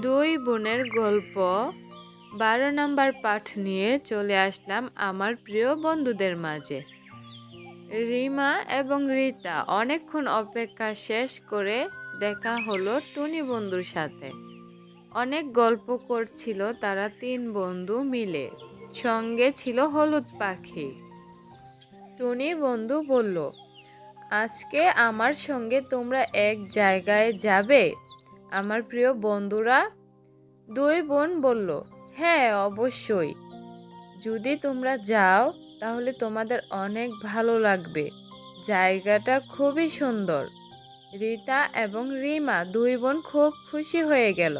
দুই বোনের গল্প। বারো নম্বর পাঠ নিয়ে চলে আসলাম আমার প্রিয় বন্ধুদের মাঝে। রিমা এবং রীতা অনেকক্ষণ অপেক্ষা শেষ করে দেখা হলো টুনি বন্ধুর সাথে। অনেক গল্প করছিল তারা তিন বন্ধু মিলে। সঙ্গে ছিল হলুদ পাখি। টুনি বন্ধু বলল, আজকে আমার সঙ্গে তোমরা এক জায়গায় যাবে? আমার প্রিয় বন্ধুরা, দুই বোন বলল হ্যাঁ অবশ্যই। যদি তোমরা যাও, তাহলে তোমাদের অনেক ভালো লাগবে। জায়গাটা খুবই সুন্দর। রীতা এবং রিমা দুই বোন খুব খুশি হয়ে গেল।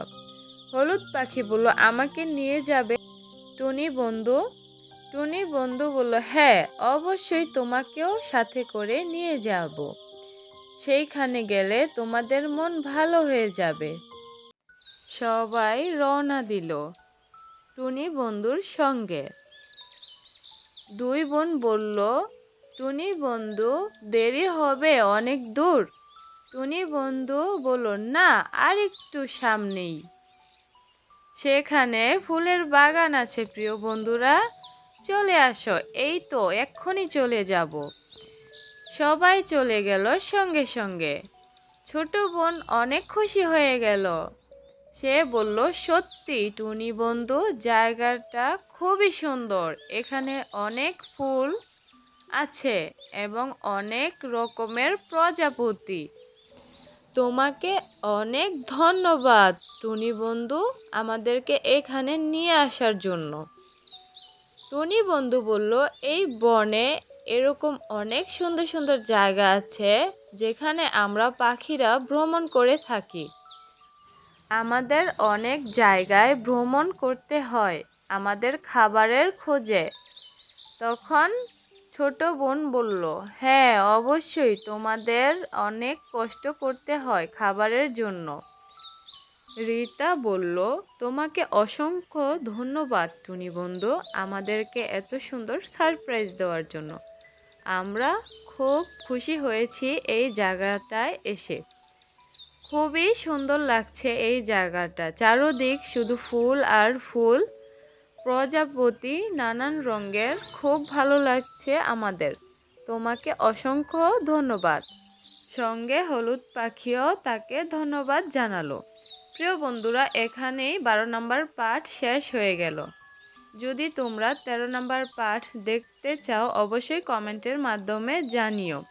হলুদ পাখি বলল, আমাকে নিয়ে যাবে? টুনি বন্ধু টুনি বন্ধু বলল হ্যাঁ অবশ্যই তোমাকেও সাথে করে নিয়ে যাব। সেইখানে গেলে তোমাদের মন ভালো হয়ে যাবে। সবাই রওনা দিল টুনি বন্ধুর সঙ্গে। দুই বোন বলল, টুনি বন্ধু, দেরি হবে অনেক দূর। টুনি বন্ধু বলল, না, আর একটু সামনেই। সেখানে ফুলের বাগান আছে, প্রিয় বন্ধুরা। চলে আসো, এই তো, এক্ষুনি চলে যাব। সবাই চলে গেল সঙ্গে সঙ্গে। ছোট বোন অনেক খুশি হয়ে গেল। সে বলল, সত্যি টুনি বন্ধু, জায়গাটা খুবই সুন্দর। এখানে অনেক ফুল আছে এবং অনেক রকমের প্রজাপতি। তোমাকে অনেক ধন্যবাদ টুনি বন্ধু, আমাদেরকে এখানে নিয়ে আসার জন্য। টুনি বন্ধু বলল, এই বনে এরকম অনেক সুন্দর সুন্দর জায়গা আছে যেখানে আমরা পাখিরা ভ্রমণ করে থাকি। আমাদের অনেক জায়গায় ভ্রমণ করতে হয় আমাদের খাবারের খোঁজে। তখন ছোট বোন বলল হ্যাঁ অবশ্যই তোমাদের অনেক কষ্ট করতে হয় খাবারের জন্য। রীতা বলল, তোমাকে অসংখ্য ধন্যবাদ টুনি বন্ধু আমাদেরকে এত সুন্দর সারপ্রাইজ দেওয়ার জন্য। আমরা খুব খুশি হয়েছি এই জায়গাটায় এসে। খুবই সুন্দর লাগছে এই জায়গাটা। চারোদিক শুধু ফুল আর ফুল। প্রজাপতি নানান রঙের। খুব ভালো লাগছে আমাদের। তোমাকে অসংখ্য ধন্যবাদ। সঙ্গে হলুদ পাখিও তাকে ধন্যবাদ জানালো। প্রিয় বন্ধুরা, এখানেই বারো নম্বর পাঠ শেষ হয়ে গেল। যদি তোমরা তেরো নম্বর পাঠ দেখতে চাও, অবশ্যই কমেন্টের মাধ্যমে জানিও।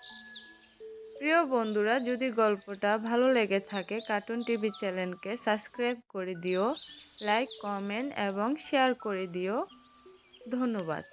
প্রিয় বন্ধুরা, যদি গল্পটা ভালো লেগে থাকে, কার্টুন টিভি চ্যানেলকে সাবস্ক্রাইব করে দিও, লাইক, কমেন্ট এবং শেয়ার করে দিও। ধন্যবাদ।